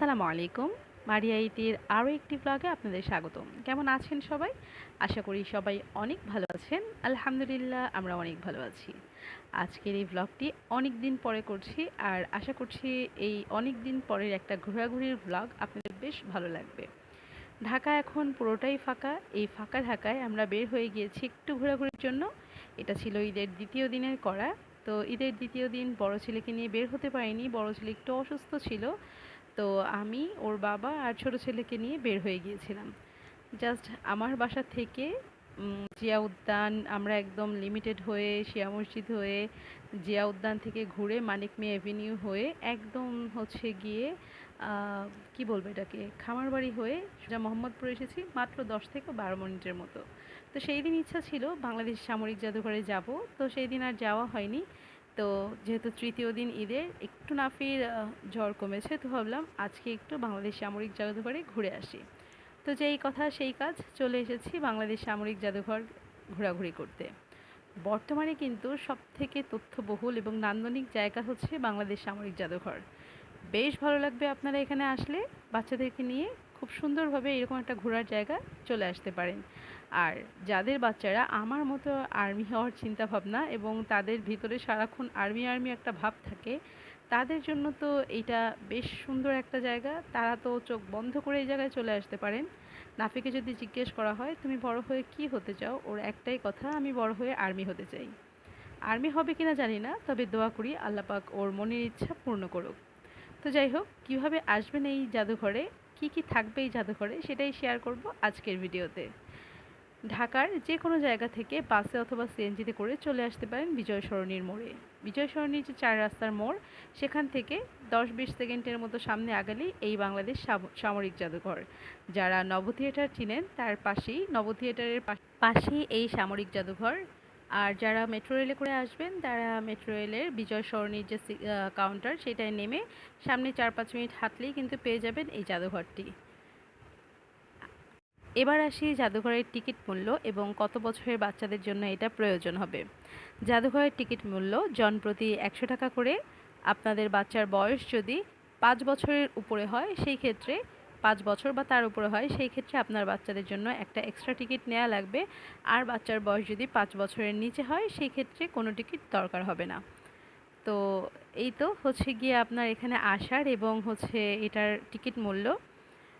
আসসালামু আলাইকুম। মারিয়া ইতির আরও একটি ব্লগে আপনাদের স্বাগতম। কেমন আছেন সবাই? আশা করি সবাই অনেক ভালো আছেন। আলহামদুলিল্লাহ, আমরা অনেক ভালো আছি। আজকের এই ব্লগটি অনেক দিন পরে করছি আর আশা করছি এই অনেক দিন পরের একটা ঘোরাঘুরির ব্লগ আপনাদের বেশ ভালো লাগবে। ঢাকা এখন পুরোটাই ফাঁকা। এই ফাঁকা ঢাকায় আমরা বের হয়ে গিয়েছি একটু ঘোরাঘুরির জন্য। এটা ছিল ঈদের দ্বিতীয় দিনের করা। তো ঈদের দ্বিতীয় দিন বড় ছেলেকে নিয়ে বের হতে পারিনি। বড় ছেলে একটু অসুস্থ ছিল। তো আমি, ওর বাবা আর ছোট ছেলেকে নিয়ে বের হয়ে গিয়েছিলাম। জাস্ট আমার বাসা থেকে জিয়া উদ্যান, আমরা একদম লিমিটেড হয়ে, শিয়া মসজিদ হয়ে, জিয়া উদ্যান থেকে ঘুরে মানিক মে অ্যাভিনিউ হয়ে একদম হচ্ছে গিয়ে কি বলব এটাকে, খামারবাড়ি হয়ে সোজা মোহাম্মদপুর এসেছি মাত্র দশ থেকে বারো মিনিটের মতো। তো সেই দিন ইচ্ছা ছিল, বাংলাদেশ সামরিক জাদুঘরে যাব। তো সেই দিন আর যাওয়া হয়নি। তো যেহেতু তৃতীয় দিন ঈদের একটু নাফির জ্বর কমেছে, তো ভাবলাম আজকে একটু বাংলাদেশ সামরিক জাদুঘরে ঘুরে আসি। তো যেই কথা সেই কাজ, চলে এসেছি বাংলাদেশ সামরিক জাদুঘর ঘোরাঘুরি করতে। বর্তমানে কিন্তু সব থেকে তথ্যবহুল এবং নান্দনিক জায়গা হচ্ছে বাংলাদেশ সামরিক জাদুঘর। বেশ ভালো লাগবে আপনারা এখানে আসলে, বাচ্চাদেরকে নিয়ে খুব সুন্দরভাবে এরকম একটা ঘোরার জায়গা চলে আসতে পারেন। আর যাদের বাচ্চারা, আমার মতো আর্মি হওয়ার চিন্তা ভাবনা এবং তাদের ভিতরে সারাক্ষণ আর্মি আর্মি একটা ভাব থাকে, তাদের জন্য তো এইটা বেশ সুন্দর একটা জায়গা। তারা তো চোখ বন্ধ করে এই জায়গায় চলে আসতে পারেন। নাফিকে যদি জিজ্ঞেস করা হয়, তুমি বড় হয়ে কি হতে চাও? ওর একটাই কথা, আমি বড় হয়ে আর্মি হতে চাই। আর্মি হবে কিনা জানি না, তবে দোয়া করি আল্লাপাক ওর মনের ইচ্ছা পূর্ণ করুক। তো যাই হোক, কীভাবে আসবেন এই জাদুঘরে, কি কি থাকবে এই জাদুঘরে, সেটাই শেয়ার করব আজকের ভিডিওতে ঢাকার যে কোনো জায়গা থেকে বাসে অথবা সিএনজিতে করে চলে আসতে পারেন বিজয় সরণির মোড়ে। বিজয় সরণির যে চার রাস্তার মোড়, সেখান থেকে দশ বিশ সেকেন্ডের মতো সামনে আগালেই এই বাংলাদেশ সাম- সামরিক জাদুঘর। যারা নব থিয়েটার চিনেন, তার পাশেই নব থিয়েটারের পাশেই এই সামরিক জাদুঘর। আর যারা মেট্রো রেলে করে আসবেন, তারা মেট্রো রেলের বিজয় সরণির যে কাউন্টার সেটায় নেমে সামনে চার পাঁচ মিনিট হাঁটলেই কিন্তু পেয়ে যাবেন এই জাদুঘরটি। এবার আসি জাদুঘরের টিকিট মূল্য এবং কত বছরের বাচ্চাদের জন্য এটা প্রয়োজন হবে। জাদুঘরের টিকিট মূল্য জন প্রতি একশো টাকা করে। আপনাদের বাচ্চার বয়স যদি পাঁচ বছরের উপরে হয়, সেই ক্ষেত্রে পাঁচ বছর বা তার উপরে হয়, সেই ক্ষেত্রে আপনার বাচ্চাদের জন্য একটা এক্সট্রা টিকিট নেওয়া লাগবে। আর বাচ্চার বয়স যদি পাঁচ বছরের নিচে হয়, সেই ক্ষেত্রে কোনো টিকিট দরকার হবে না। তো এই তো হচ্ছে গিয়ে আপনার এখানে আসার এবং হচ্ছে এটার টিকিট মূল্য।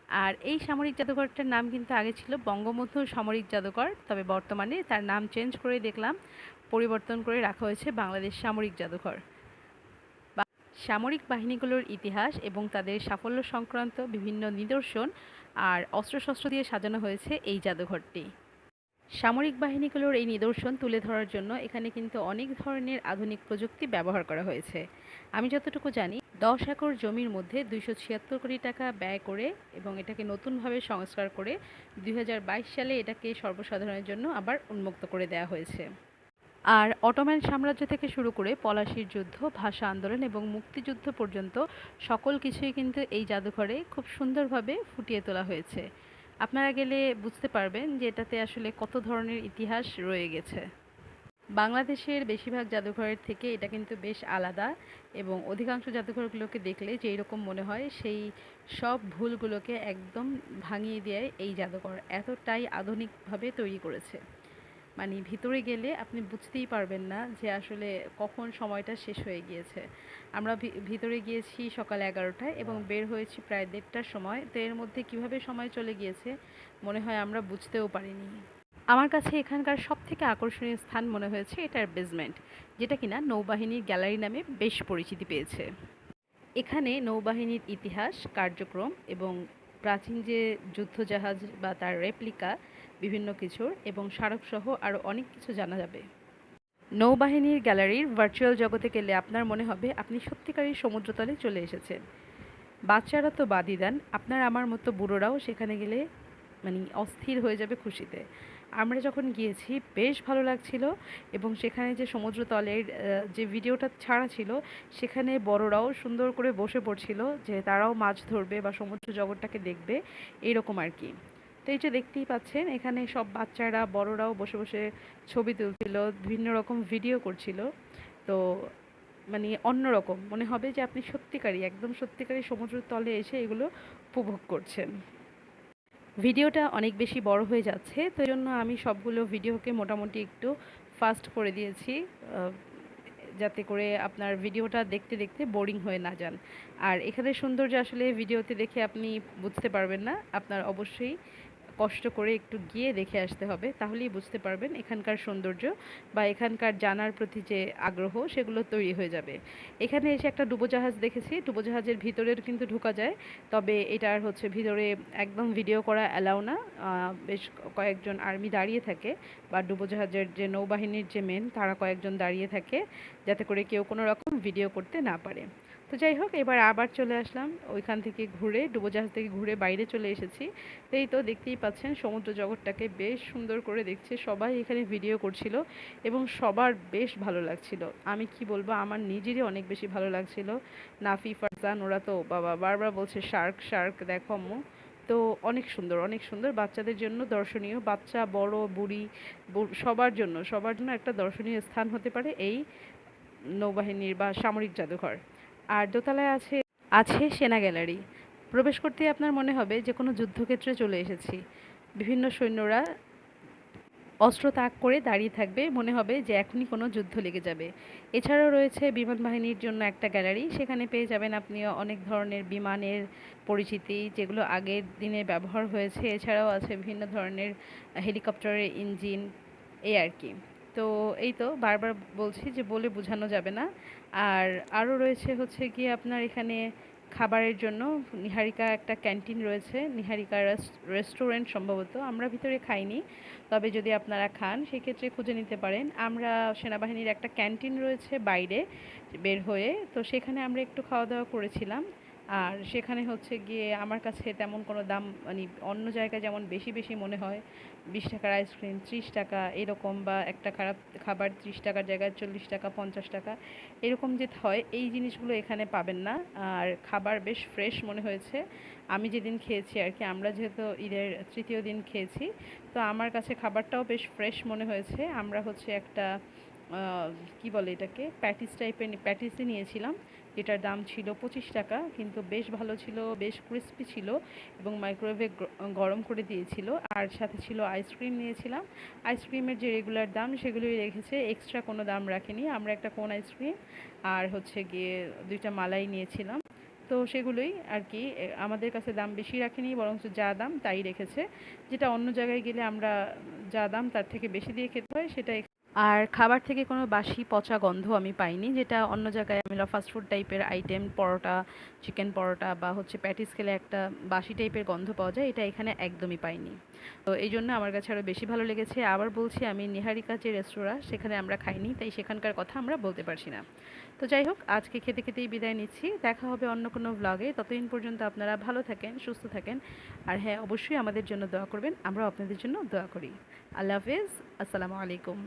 আর এই সামরিক জাদুঘরটার নাম কিন্তু আগে ছিল বঙ্গবন্ধু সামরিক জাদুঘর, তবে বর্তমানে তার নাম চেঞ্জ করে দেখলাম, পরিবর্তন করে রাখা হয়েছে বাংলাদেশ সামরিক জাদুঘর। সামরিক বাহিনীগুলোর ইতিহাস এবং তাদের সাফল্য সংক্রান্ত বিভিন্ন নিদর্শন আর অস্ত্রশস্ত্র দিয়ে সাজানো হয়েছে এই জাদুঘরটি। সামরিক বাহিনীগুলোর এই নিদর্শন তুলে ধরার জন্য এখানে কিন্তু অনেক ধরনের আধুনিক প্রযুক্তি ব্যবহার করা হয়েছে। আমি যতটুকু জানি, দশ একর জমির মধ্যে দুইশো ছিয়াত্তর কোটি টাকা ব্যয় করে এবং এটাকে নতুনভাবে সংস্কার করে দুই হাজার বাইশ সালে এটাকে সর্বসাধারণের জন্য আবার উন্মুক্ত করে দেওয়া হয়েছে। আর অটোম্যান সাম্রাজ্য থেকে শুরু করে পলাশির যুদ্ধ, ভাষা আন্দোলন এবং মুক্তিযুদ্ধ পর্যন্ত সকল কিছুই কিন্তু এই জাদুঘরে খুব সুন্দরভাবে ফুটিয়ে তোলা হয়েছে। আপনারা গেলে বুঝতে পারবেন যে এটাতে আসলে কত ধরনের ইতিহাস রয়ে গেছে। বাংলাদেশের বেশিরভাগ জাদুঘরের থেকে এটা কিন্তু বেশ আলাদা এবং অধিকাংশ জাদুঘরগুলোকে দেখলে যেই রকম মনে হয়, সেই সব ভুলগুলোকে একদম ভাঙিয়ে দেয় এই জাদুঘর। এতটাই আধুনিকভাবে তৈরি করেছে। মানে ভিতরে গেলে আপনি বুঝতেই পারবেন না যে আসলে কখন সময়টা শেষ হয়ে গিয়েছে। আমরা ভিতরে গিয়েছি সকাল এগারোটায় এবং বের হয়েছি প্রায় দেড়টার সময়। তো এর মধ্যে কীভাবে সময় চলে গিয়েছে মনে হয় আমরা বুঝতেও পারিনি। আমার কাছে এখানকার সব থেকে আকর্ষণীয় স্থান মনে হয়েছে এটার বেসমেন্ট যেটা কিনা নৌবাহিনীর গ্যালারি নামে বেশ পরিচিতি পেয়েছে। এখানে নৌবাহিনীর ইতিহাস কার্যক্রম এবং প্রাচীন যে যুদ্ধজাহাজ বা তার রেপ্লিকা বিভিন্ন কিছুর এবং স্মারকসহ আরও অনেক কিছু জানা যাবে। নৌবাহিনীর গ্যালারির ভার্চুয়াল জগতে গেলে আপনার মনে হবে আপনি সত্যিকারই সমুদ্রতলে চলে এসেছেন। বাচ্চারা তো বাদই দেন, আপনার আমার মতো বুড়োরাও সেখানে গেলে মানে অস্থির হয়ে যাবে খুশিতে। আমরা যখন গিয়েছি, বেশ ভালো লাগছিল এবং সেখানে যে সমুদ্রতলের যে ভিডিওটা ছাড়া ছিল, সেখানে বড়রাও সুন্দর করে বসে পড়ছিল যে তারাও মাছ ধরবে বা সমুদ্র জগৎটাকে দেখবে এইরকম আর কি। তো এই যে দেখতেই পাচ্ছেন, এখানে সব বাচ্চারা, বড়রাও বসে বসে ছবি তুলছিল, বিভিন্ন রকম ভিডিও করছিল। তো মানে অন্যরকম, মনে হবে যে আপনি সত্যিকারই, একদম সত্যিকারই সমুদ্রের তলে এসে এগুলো উপভোগ করছেন। ভিডিওটা অনেক বেশি বড় হয়ে যাচ্ছে, তো জন্য আমি সবগুলো ভিডিওকে মোটামুটি একটু ফাস্ট করে দিয়েছি যাতে করে আপনার ভিডিওটা দেখতে দেখতে বোরিং হয়ে না যান। আর এখানে সৌন্দর্য আসলে ভিডিওতে দেখে আপনি বুঝতে পারবেন না, আপনার অবশ্যই কষ্ট করে একটু গিয়ে দেখে আসতে হবে, তাহলেই বুঝতে পারবেন এখানকার সৌন্দর্য বা এখানকার জানার প্রতি যে আগ্রহ সেগুলো তৈরি হয়ে যাবে। এখানে এসে একটা ডুবোজাহাজ দেখেছি, ডুবোজাহাজের ভিতরের কিন্তু ঢোকা যায়, তবে এটার হচ্ছে ভিতরে একদম ভিডিও করা অ্যালাউ না। বেশ কয়েকজন আর্মি দাঁড়িয়ে থাকে বা ডুবোজাহাজের যে নৌবাহিনীর যে মেন, তারা কয়েকজন দাঁড়িয়ে থাকে যাতে করে কেউ কোনো রকম ভিডিও করতে না পারে। তো যাই হোক, এবার আবার চলে আসলাম। ওইখান থেকে ঘুরে, ডুবোজাহাজ থেকে ঘুরে বাইরে চলে এসেছি। এই তো দেখতেই পাচ্ছেন, সমুদ্র জগৎটাকে বেশ সুন্দর করে দেখছে। সবাই এখানে ভিডিও করছিল এবং সবার বেশ ভালো লাগছিল। আমি কি বলব, আমার নিজেরই অনেক বেশি ভালো লাগছিল। নাফি, ফারজান, ওরা তো বাবা, বারবার বলছে, শার্ক শার্ক, দেখো আম্মু তো অনেক সুন্দর অনেক সুন্দর। বাচ্চাদের জন্য দর্শনীয়, বাচ্চা, বড়, বুড়ি সবার জন্য সবার জন্য একটা দর্শনীয় স্থান হতে পারে এই নৌবাহিনীর বা সামরিক জাদুঘর। আর দোতলায় আছে আছে সেনা গ্যালারি। প্রবেশ করতেই আপনার মনে হবে যে কোনো যুদ্ধক্ষেত্রে চলে এসেছি। বিভিন্ন সৈন্যরা অস্ত্র তাক করে দাঁড়িয়ে থাকবে, মনে হবে যে এখনই কোনো যুদ্ধ লেগে যাবে। এছাড়াও রয়েছে বিমান বাহিনীর জন্য একটা গ্যালারি, সেখানে পেয়ে যাবেন আপনি অনেক ধরনের বিমানের পরিচিতি, যেগুলো আগের দিনে ব্যবহার হয়েছে। এছাড়াও আছে বিভিন্ন ধরনের হেলিকপ্টারের ইঞ্জিন এই আর কি। তো এই তো বারবার বলছি যে বলে বোঝানো যাবে না। আর আরও রয়েছে হচ্ছে গিয়ে আপনার এখানে খাবারের জন্য নিহারিকা একটা ক্যান্টিন রয়েছে, নিহারিকা রেস্টুরেন্ট সম্ভবত। আমরা ভিতরে খাইনি, তবে যদি আপনারা খান, সেক্ষেত্রে খুঁজে নিতে পারেন। আমরা সেনাবাহিনীর একটা ক্যান্টিন রয়েছে বাইরে বের হয়ে, তো সেখানে আমরা একটু খাওয়া দাওয়া করেছিলাম। আর সেখানে হচ্ছে গিয়ে আমার কাছে তেমন কোনো দাম মানে অন্য জায়গায় যেমন বেশি বেশি মনে হয়, বিশ টাকার আইসক্রিম ত্রিশ টাকা, এরকম বা একটা খারাপ খাবার ত্রিশ টাকার জায়গায় চল্লিশ টাকা, পঞ্চাশ টাকা, এরকম যে হয়, এই জিনিসগুলো এখানে পাবেন না। আর খাবার বেশ ফ্রেশ মনে হয়েছে। আমি যেদিন খেয়েছি আর কি, আমরা যেহেতু ঈদের তৃতীয় দিন খেয়েছি, তো আমার কাছে খাবারটাও বেশ ফ্রেশ মনে হয়েছে। আমরা হচ্ছে একটা কি বলে এটাকে? প্যাটিস টাইপের প্যাটিসই নিয়েছিলাম, যেটার দাম ছিল পঁচিশ টাকা, কিন্তু বেশ ভালো ছিল, বেশ ক্রিস্পি ছিল এবং মাইক্রোওয়েভে গরম করে দিয়েছিল। আর সাথে ছিল আইসক্রিম নিয়েছিলাম। আইসক্রিমের যে রেগুলার দাম, সেগুলোই রেখেছে এক্সট্রা কোনো দাম রাখেনি। আমরা একটা কোন আইসক্রিম আর হচ্ছে গিয়ে দুইটা মালাই নিয়েছিলাম। তো সেগুলোই আর কি আমাদের কাছে দাম বেশি রাখেনি, বরঞ্চ যা দাম তাই রেখেছে। যেটা অন্য জায়গায় গেলে আমরা যা দাম তার থেকে বেশি দিয়ে খেতে হয়, সেটা আর খাবার থেকে কোনো বাসি পচা গন্ধ আমি পাইনি, যেটা অন্য জায়গায় আমি ফাস্ট ফুড টাইপের আইটেম পরোটা চিকেন পরোটা বা হচ্ছে প্যাটিস খেলে একটা বাসি টাইপের গন্ধ পাওয়া যায়, এটা এখানে একদমই পাইনি। তো এই জন্য আমার কাছে আরও বেশি ভালো লেগেছে। আবার বলছি, আমি নিহারিকা যে রেস্তোরাঁ সেখানে আমরা খাইনি, তাই সেখানকার কথা আমরা বলতে পারছি না। তো যাই হোক, আজকে খেতে খেতেই বিদায় নিচ্ছি। দেখা হবে অন্য কোনো ব্লগে ততদিন পর্যন্ত আপনারা ভালো থাকেন, সুস্থ থাকেন। আর হ্যাঁ অবশ্যই আমাদের জন্য দোয়া করবেন। আমরাও আপনাদের জন্য দোয়া করি। আল্লাহ হাফেজ। আসসালামু আলাইকুম।